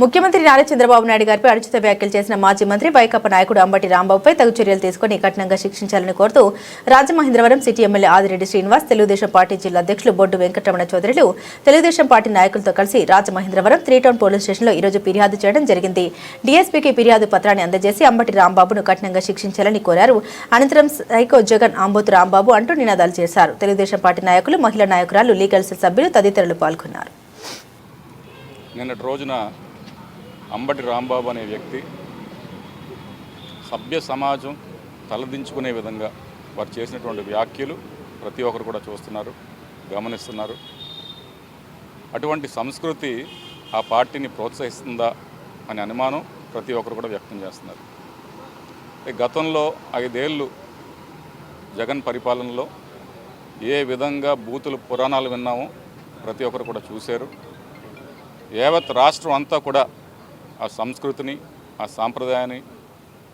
ముఖ్యమంత్రి నారా చంద్రబాబు నాయుడు గారిపై అనుచిత వ్యాఖ్యలు చేసిన మాజీ మంత్రి వైకాపా నాయకుడు అంబటి రాంబాబుపై తగు చర్యలు తీసుకుని కఠినంగా శిక్షించాలని కోరుతూ Rajamahendravaram city MLA Adireddy Srinivas Telugu Desam party జిల్లా అధ్యక్షులు బొడ్డు వెంకటరమణ చౌదరిలు తెలుగుదేశం పార్టీ నాయకులతో కలిసి రాజమహేంద్రవరం త్రీ టౌన్ పోలీస్ స్టేషన్లో ఈ రోజు ఫిర్యాదు చేయడం జరిగింది. డీఎస్పీకి ఫిర్యాదు పత్రాన్ని అందజేసి అంబటి రాంబాబును కఠినంగా శిక్షించాలని కోరారు. అనంతరం సైకో జగన్ ఆంబోతు రాంబాబు అంటూ నినాదాలు చేశారు. తెలుగుదేశం పార్టీ నాయకులు మహిళా నాయకురాలు లీగల్ సెల్ సభ్యులు తదితరులు పాల్గొన్నారు. నిన్నటి రోజున అంబటి రాంబాబు అనే వ్యక్తి సభ్య సమాజం తలదించుకునే విధంగా వారు చేసినటువంటి వ్యాఖ్యలు ప్రతి ఒక్కరు కూడా చూస్తున్నారు గమనిస్తున్నారు. అటువంటి సంస్కృతి ఆ పార్టీని ప్రోత్సహిస్తుందా అనే అనుమానం ప్రతి ఒక్కరు కూడా వ్యక్తం చేస్తున్నారు. గతంలో ఐదేళ్ళు జగన్ పరిపాలనలో ఏ విధంగా బూతులు పురాణాలు విన్నామో ప్రతి ఒక్కరు కూడా చూశారు. యావత్ రాష్ట్రం అంతా కూడా ఆ సంస్కృతిని ఆ సాంప్రదాయాన్ని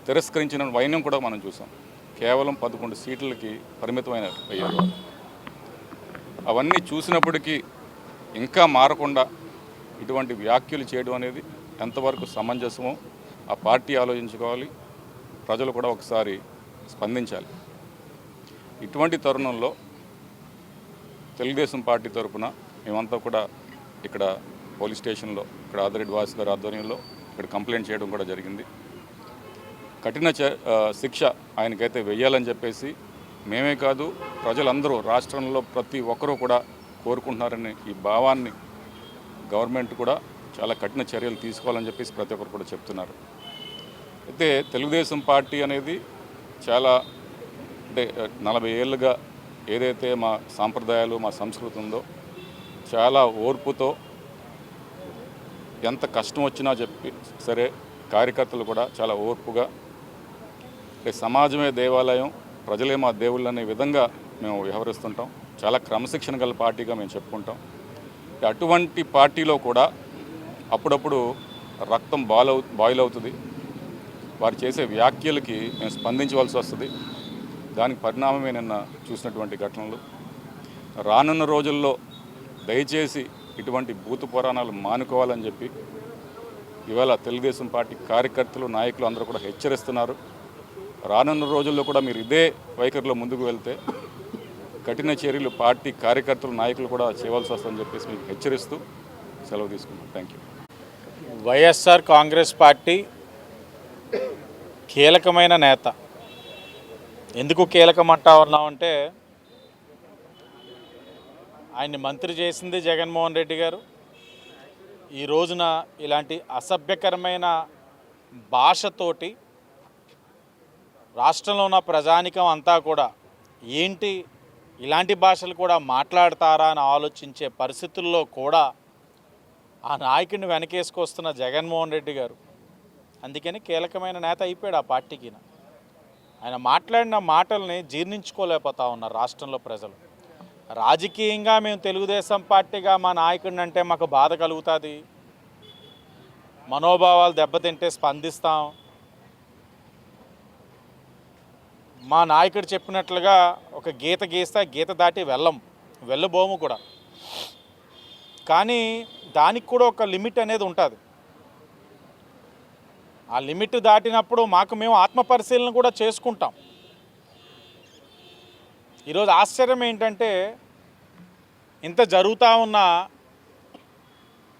తిరస్కరించిన వైన్యం కూడా మనం చూసాం. కేవలం పదకొండు సీట్లకి పరిమితమైన అయ్యారు అవన్నీ చూసినప్పటికీ ఇంకా మారకుండా ఇటువంటి వ్యాఖ్యలు చేయడం అనేది ఎంతవరకు సమంజసమో ఆ పార్టీ ఆలోచించుకోవాలి ప్రజలు కూడా ఒకసారి స్పందించాలి. ఇటువంటి తరుణంలో తెలుగుదేశం పార్టీ తరఫున మేమంతా కూడా ఇక్కడ పోలీస్ స్టేషన్లో ఇక్కడ ఆదిరెడ్డి వాసు గారి ఆధ్వర్యంలో ఇక్కడ కంప్లైంట్ చేయడం కూడా జరిగింది. కఠిన చ- శిక్ష ఆయనకైతే వెయ్యాలని చెప్పేసి మేమే కాదు ప్రజలందరూ రాష్ట్రంలో ప్రతి ఒక్కరూ కూడా కోరుకుంటున్నారని ఈ భావాన్ని గవర్నమెంట్ కూడా చాలా కఠిన చర్యలు తీసుకోవాలని చెప్పేసి ప్రతి ఒక్కరు కూడా చెప్తున్నారు. అయితే తెలుగుదేశం పార్టీ అనేది చాలా అంటే నలభై ఏళ్ళుగా ఏదైతే మా సాంప్రదాయాలు మా సంస్కృతి ఉందో చాలా ఓర్పుతో ఎంత కష్టం వచ్చినా చెప్పి సరే కార్యకర్తలు కూడా చాలా ఓర్పుగా సమాజమే దేవాలయం ప్రజలే మా దేవుళ్ళు అనే విధంగా మేము వ్యవహరిస్తుంటాం. చాలా క్రమశిక్షణ గల పార్టీగా మేము చెప్పుకుంటాం. అటువంటి పార్టీలో కూడా అప్పుడప్పుడు రక్తం బాల్ అవు బాయిల్ అవుతుంది. వారు చేసే వ్యాఖ్యలకి మేము స్పందించవలసి వస్తుంది. దానికి పరిణామమే నిన్న చూసినటువంటి ఘటనలు. రానున్న రోజుల్లో దయచేసి ఇటువంటి బూతు పురాణాలు మానుకోవాలని చెప్పి ఇవాళ తెలుగుదేశం పార్టీ కార్యకర్తలు నాయకులు అందరూ కూడా హెచ్చరిస్తున్నారు. రానున్న రోజుల్లో కూడా మీరు ఇదే వైఖరిలో ముందుకు వెళ్తే కఠిన చర్యలు పార్టీ కార్యకర్తలు నాయకులు కూడా చేయవలసి వస్తుందని చెప్పేసి మీకు హెచ్చరిస్తూ సెలవు తీసుకున్నాం. Thank you YSR Congress party కీలకమైన నేత. ఎందుకు కీలకం అంటా ఉన్నామంటే ఆయన్ని మంత్రి చేసింది జగన్మోహన్ రెడ్డి గారు. ఈ రోజున ఇలాంటి అసభ్యకరమైన భాషతోటి రాష్ట్రంలో ఉన్న ప్రజానికం అంతా కూడా ఏంటి ఇలాంటి భాషలు కూడా మాట్లాడతారా అని ఆలోచించే పరిస్థితుల్లో కూడా ఆ నాయకుడిని వెనకేసుకొస్తున్న జగన్మోహన్ రెడ్డి గారు. అందుకని కీలకమైన నేత అయిపోయాడు ఆ పార్టీకి ఆయన మాట్లాడిన మాటల్ని జీర్ణించుకోలేకపోతా ఉన్నారు రాష్ట్రంలో ప్రజలు. రాజకీయంగా మేము తెలుగుదేశం పార్టీగా మా నాయకుడిని అంటే మాకు బాధ కలుగుతుంది. మనోభావాలు దెబ్బతింటే స్పందిస్తాం. మా నాయకుడు చెప్పినట్లుగా ఒక గీత గీస్తే గీత దాటి వెళ్ళం. వెళ్ళబోము కూడా. కానీ దానికి కూడా ఒక లిమిట్ అనేది ఉంటుంది. ఆ లిమిట్ దాటినప్పుడు మాకు మేము ఆత్మపరిశీలన కూడా చేసుకుంటాం. ఈరోజు ఆశ్చర్యం ఏంటంటే ఇంత జరుగుతూ ఉన్న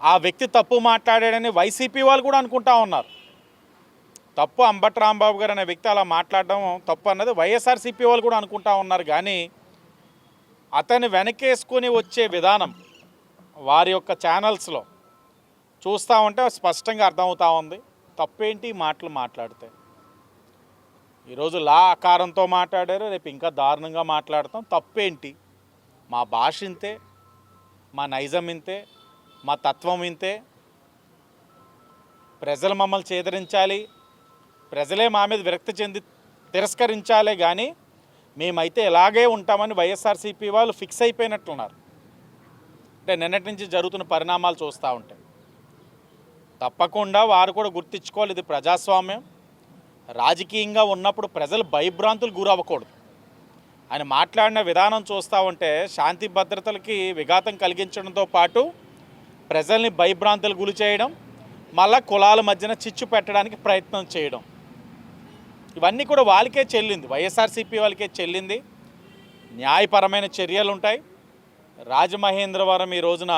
ఆ వ్యక్తి తప్పు మాట్లాడాడని వైసీపీ వాళ్ళు కూడా అనుకుంటా ఉన్నారు. తప్పు అంబట్ రాంబాబు గారు అనే వ్యక్తి అలా మాట్లాడడం తప్పు అన్నది వైఎస్ఆర్సీపీ వాళ్ళు కూడా అనుకుంటా ఉన్నారు. కానీ అతన్ని వెనకేసుకొని వచ్చే విధానం వారి యొక్క ఛానల్స్లో చూస్తూ ఉంటే స్పష్టంగా అర్థమవుతూ ఉంది. తప్పేంటి మాటలు మాట్లాడితే? ఈరోజు లా ఆకారంతో మాట్లాడారు రేపు ఇంకా దారుణంగా మాట్లాడతాం. తప్పేంటి? మా భాష ఇంతే మా నైజం ఇంతే మా తత్వం ఇంతే. ప్రజలు మమ్మల్ని చేదరించాలి ప్రజలే మా మీద విరక్తి చెంది తిరస్కరించాలే కానీ మేమైతే ఇలాగే ఉంటామని వైఎస్ఆర్సీపీ వాళ్ళు ఫిక్స్ అయిపోయినట్లున్నారు అంటే నిన్నటి నుంచి జరుగుతున్న పరిణామాలు చూస్తూ ఉంటాయి తప్పకుండా వారు కూడా గుర్తించుకోవాలి ఇది ప్రజాస్వామ్యం. రాజకీయంగా ఉన్నప్పుడు ప్రజలు భయభ్రాంతులు గురవ్వకూడదు. ఆయన మాట్లాడిన విధానం చూస్తూ ఉంటే శాంతి భద్రతలకి విఘాతం కలిగించడంతో పాటు ప్రజల్ని భయభ్రాంతులు గురి చేయడం మళ్ళా కులాల మధ్యన చిచ్చు పెట్టడానికి ప్రయత్నం చేయడం. ఇవన్నీ కూడా వాళ్ళకే చెల్లింది. వైఎస్ఆర్సీపీ వాళ్ళకే చెల్లింది. న్యాయపరమైన చర్యలు ఉంటాయి. రాజమహేంద్రవరం ఈ రోజున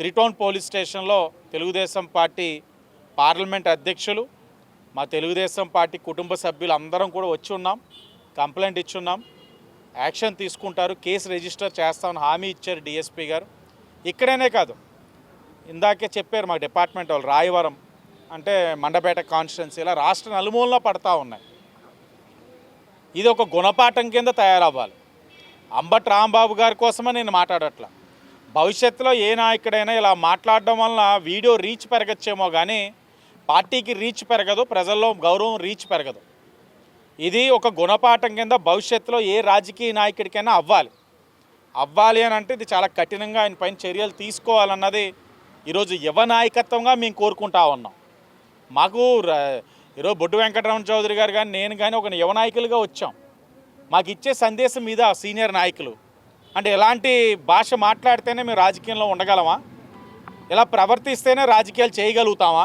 త్రిటౌన్ పోలీస్ స్టేషన్లో తెలుగుదేశం పార్టీ పార్లమెంట్ అధ్యక్షులు మా తెలుగుదేశం పార్టీ కుటుంబ సభ్యులు అందరం కూడా వచ్చి ఉన్నాం కంప్లైంట్ ఇచ్చున్నాం యాక్షన్ తీసుకుంటారు కేసు రిజిస్టర్ చేస్తామని హామీ ఇచ్చారు డిఎస్పీ గారు. ఇక్కడనే కాదు ఇందాకే చెప్పారు మా డిపార్ట్మెంట్ వాళ్ళు రాయవరం అంటే మండపేట కాన్స్టిట్యున్సీ ఇలా రాష్ట్ర నలుమూలన పడతా ఉన్నాయి. ఇది ఒక గుణపాఠం కింద తయారవ్వాలి. అంబట్ రాంబాబు గారి కోసమే నేను మాట్లాడట్లా. భవిష్యత్తులో ఏ నాయకుడైనా ఇలా మాట్లాడడం వలన వీడియో రీచ్ పెరగచ్చేమో కానీ పార్టీకి రీచ్ పెరగదు ప్రజల్లో గౌరవం రీచ్ పెరగదు. ఇది ఒక గుణపాఠం కింద భవిష్యత్తులో ఏ రాజకీయ నాయకుడికైనా అవ్వాలి. అవ్వాలి అని అంటే ఇది చాలా కఠినంగా ఆయన పైన చర్యలు తీసుకోవాలన్నది ఈరోజు యువ నాయకత్వంగా మేము కోరుకుంటా ఉన్నాం. మాకు ఈరోజు బొడ్డు వెంకటరమణ చౌదరి గారు కానీ నేను కానీ ఒక యువ నాయకులుగా వచ్చాం. మాకు ఇచ్చే సందేశం మీద సీనియర్ నాయకులు? అంటే ఎలాంటి భాష మాట్లాడితేనే మేము రాజకీయంలో ఉండగలమా? ఇలా ప్రవర్తిస్తేనే రాజకీయాలు చేయగలుగుతామా?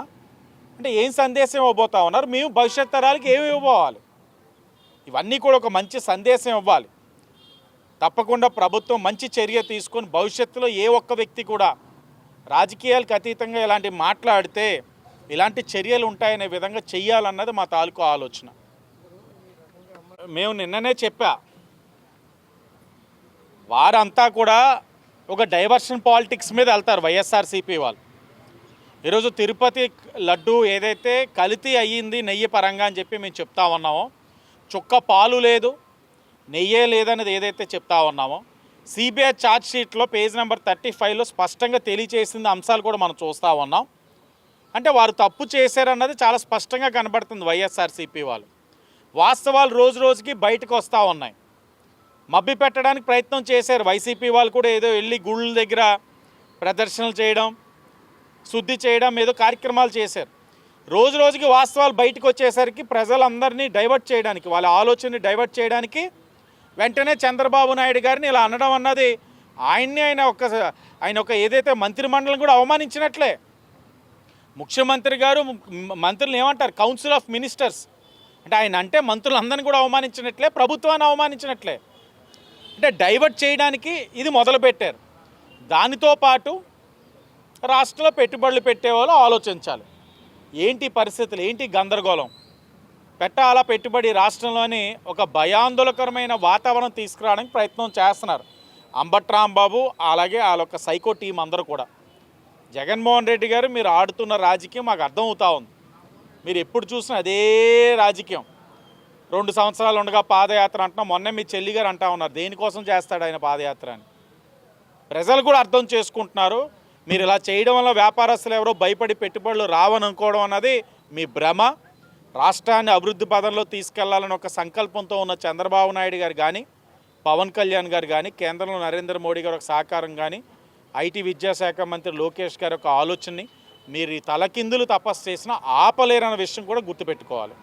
అంటే ఏం సందేశం ఇవ్వబోతా ఉన్నారు? మేము భవిష్యత్ తరాలకి ఏమి ఇవ్వబోవాలి? ఇవన్నీ కూడా ఒక మంచి సందేశం ఇవ్వాలి. తప్పకుండా ప్రభుత్వం మంచి చర్య తీసుకొని భవిష్యత్తులో ఏ ఒక్క వ్యక్తి కూడా రాజకీయాలకు అతీతంగా ఇలాంటి మాట్లాడితే ఇలాంటి చర్యలు ఉంటాయనే విధంగా చెయ్యాలన్నది మా తాలూకు ఆలోచన. మేము నిన్ననే చెప్పా. వారంతా కూడా ఒక డైవర్షన్ పాలిటిక్స్ మీద వెళ్తారు వైఎస్ఆర్సీపీ వాళ్ళు. ఈరోజు తిరుపతి లడ్డు ఏదైతే కల్తీ అయ్యింది నెయ్యి పరంగా అని చెప్పి మేము చెప్తా ఉన్నామో చుక్క పాలు లేదు నెయ్యే లేదనేది ఏదైతే చెప్తా ఉన్నామో సిబిఐ ఛార్జ్ షీట్లో పేజ్ నెంబర్ థర్టీ ఫైవ్లో స్పష్టంగా తెలియచేసిన అంశాలు కూడా మనం చూస్తూ ఉన్నాం. అంటే వారు తప్పు చేశారన్నది చాలా స్పష్టంగా కనబడుతుంది వైఎస్ఆర్సీపీ వాళ్ళు. వాస్తవాలు రోజు రోజుకి బయటకు వస్తూ ఉన్నాయి. మబ్బి పెట్టడానికి ప్రయత్నం చేశారు వైసీపీ వాళ్ళు కూడా ఏదో వెళ్ళి గుళ్ళ దగ్గర ప్రదర్శనలు చేయడం శుద్ధి చేయడం ఏదో కార్యక్రమాలు చేశారు. రోజు రోజుకి వాస్తవాలు బయటకు వచ్చేసరికి ప్రజలందరినీ డైవర్ట్ చేయడానికి వాళ్ళ ఆలోచనని డైవర్ట్ చేయడానికి వెంటనే చంద్రబాబు నాయుడు గారిని ఇలా అనడం అన్నది ఆయన్ని ఆయన ఒక ఆయన ఒక ఏదైతే మంత్రిమండలిని కూడా అవమానించినట్లే. ముఖ్యమంత్రి గారు మంత్రులు ఏమంటారు? కౌన్సిల్ ఆఫ్ మినిస్టర్స్ అంటే ఆయన అంటే మంత్రులందరినీ కూడా అవమానించినట్లే ప్రభుత్వాన్ని అవమానించినట్లే. అంటే డైవర్ట్ చేయడానికి ఇది మొదలుపెట్టారు. దానితో పాటు రాష్ట్రంలో పెట్టుబడులు పెట్టేవాళ్ళు ఆలోచించాలి. ఏంటి పరిస్థితులు? ఏంటి గందరగోళం? పెట్టాలా పెట్టుబడి? రాష్ట్రంలోని ఒక భయాందోళకరమైన వాతావరణం తీసుకురావడానికి ప్రయత్నం చేస్తున్నారు అంబట్ రాంబాబు అలాగే వాళ్ళ యొక్క సైకో టీం అందరూ కూడా. జగన్మోహన్ రెడ్డి గారు మీరు ఆడుతున్న రాజకీయం మాకు అర్థమవుతా ఉంది. మీరు ఎప్పుడు చూసినా అదే రాజకీయం. రెండు సంవత్సరాలు ఉండగా పాదయాత్ర అంటున్నాం మొన్నే మీ చెల్లి గారు అంటా ఉన్నారు దేనికోసం చేస్తాడు ఆయన పాదయాత్ర అని. ప్రజలు కూడా అర్థం చేసుకుంటున్నారు. మీరు ఇలా చేయడం వల్ల వ్యాపారస్తులు ఎవరో భయపడి పెట్టుబడులు రావనుకోవడం అన్నది మీ భ్రమ. రాష్ట్రాన్ని అభివృద్ధి పదంలో తీసుకెళ్ళాలని ఒక సంకల్పంతో ఉన్న చంద్రబాబు నాయుడు గారు కానీ పవన్ కళ్యాణ్ గారు కానీ కేంద్రంలో నరేంద్ర మోడీ గారు ఒక సహకారం కానీ ఐటీ విద్యాశాఖ మంత్రి లోకేష్ గారి ఒక ఆలోచనని మీరు ఈ తలకిందులు తపస్సు చేసినా ఆపలేరన్న విషయం కూడా గుర్తుపెట్టుకోవాలి.